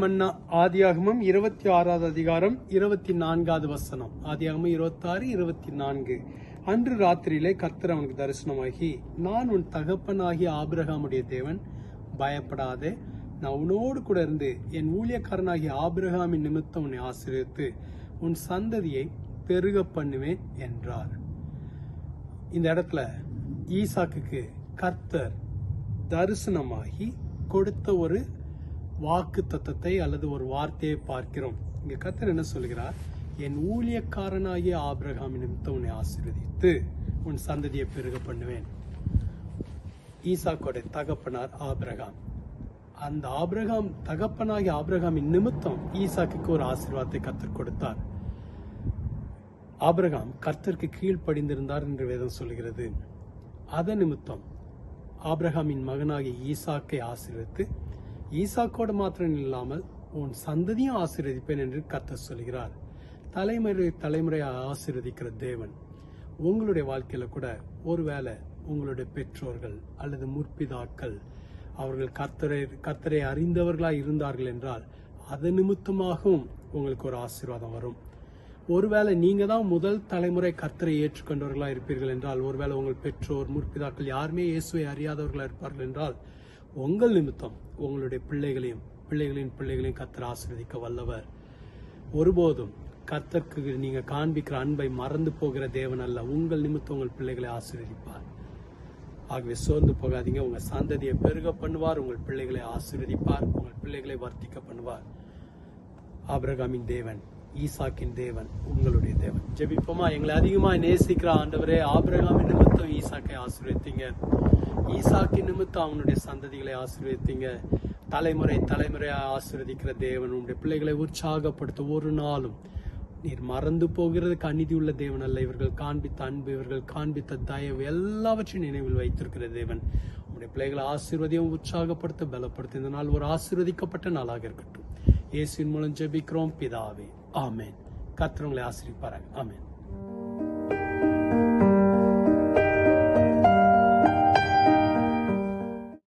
மன்னா ஆதியாகமம் இருபத்தி ஆறாவது அதிகாரம் இருபத்தி நான்காவது வசனம். ஆதியாகமம் இருபத்தி ஆறு இருபத்தி நான்கு அன்று ராத்திரியிலே கர்த்தர் அவனுக்கு தரிசனமாகி நான் உன் தகப்பனாகிய ஆபிரகாமுடைய தேவன் பயப்படாதே. நான் உன்னோடு கூட இருந்து என் ஊழியக்காரனாகிய ஆபிரகாமின் நிமித்தம் உன்னை ஆசிரியத்து உன் சந்ததியை பெருக பண்ணுவேன் என்றார். இந்த இடத்துல ஈசாக்குக்கு கர்த்தர் தரிசனமாகி கொடுத்த ஒரு வாக்கு தத்தத்தை அல்லது ஒரு வார்த்தையை பார்க்கிறோம். இங்க கர்த்தர் என்ன சொல்கிறார் என் ஊழியக்காரனாகிய ஆபிரகாம் நிமித்தம் உன்னை ஆசீர்வதித்து உன் சந்ததியை பெருக பண்ணுவேன். ஈசாக்கோட தகப்பனார் ஆபிரகாம். அந்த ஆபிரகாம் தகப்பனாகிய ஆபிரகாமின் நிமித்தம் ஈசாக்குக்கு ஒரு ஆசீர்வாதத்தை கத்தர் கொடுத்தார். ஆபிரகாம் கர்த்தருக்கு கீழ்ப்படிந்திருந்தார் என்று வேதம் சொல்கிறது அதன் நிமித்தம் ஆபிரகாமின் மகனாகிய ஈசாக்கை ஆசீர்வித்து ஈசாக்கோடு மாத்திரம் இல்லாமல் உன் சந்ததியும் ஆசீர்வதிப்பேன் என்று கர்த்தர் சொல்கிறார். தலைமுறை தலைமுறையாக ஆசீர்வதிக்கிற தேவன் உங்களுடைய வாழ்க்கையில கூட ஒருவேளை உங்களுடைய பெற்றோர்கள் அல்லது முற்பிதாக்கள் அவர்கள் கர்த்தரை கர்த்தரை அறிந்தவர்களாக இருந்தார்கள் என்றால் அது நிமித்தமாகவும் உங்களுக்கு ஒரு ஆசீர்வாதம் வரும். ஒருவேளை நீங்க தான் முதல் தலைமுறை கர்த்தரை ஏற்றுக்கொண்டவர்களாக இருப்பீர்கள் என்றால் ஒருவேளை உங்கள் பெற்றோர் முற்பிதாக்கள் யாருமே இயேசுவை அறியாதவர்களா இருப்பார்கள் என்றால் உங்கள் நிமித்தம் உங்களுடைய பிள்ளைகளையும் பிள்ளைகளின் பிள்ளைகளையும் கத்தர் ஆசீர்வதிக்க வல்லவர். ஒருபோதும் கத்தருக்கு நீங்கள் காண்பிக்கிற அன்பை மறந்து போகிற தேவன் அல்ல. உங்கள் நிமித்தம் உங்கள் பிள்ளைகளை ஆசீர்வதிப்பார். ஆகவே சோர்ந்து போகாதீங்க. உங்கள் சந்ததியை பெருக பண்ணுவார். உங்கள் பிள்ளைகளை ஆசீர்வதிப்பார். உங்கள் பிள்ளைகளை வர்த்திக்க பண்ணுவார். ஆபிரகாமின் தேவன். ஈசாக்கின் தேவன் உங்களுடைய தேவன். ஜெபிப்போமா? எங்களை அதிகமா நேசிக்கிற ஆண்டவரே ஆபிரகாமின் நிமித்தம் ஈசாக்கை ஆசீர்வதித்தீங்க. ஈசாக்கின் நிமித்தம் அவனுடைய சந்ததிகளை ஆசீர்வதித்தீங்க. தலைமுறை தலைமுறையாக ஆசீர்வதிக்கிற தேவன் உங்களுடைய பிள்ளைகளை உற்சாகப்படுத்த ஒரு நாளும் நீர் மறந்து போகிறதுக்கு அநீதி உள்ள தேவன் அல்ல. இவர்கள் காண்பித்த அன்பு இவர்கள் காண்பித்த தயவு எல்லாவற்றையும் நினைவில் வைத்திருக்கிற தேவன். உங்களுடைய பிள்ளைகளை ஆசீர்வதியும் உற்சாகப்படுத்த பலப்படுத்த. இந்த நாள் ஒரு ஆசீர்வதிக்கப்பட்ட நாளாக இருக்கட்டும். இயேசுவின் மூலம் ஜெபிக்கிறோம். பிதாவே ஆமேன். கர்த்தர் உங்களை ஆமேன்.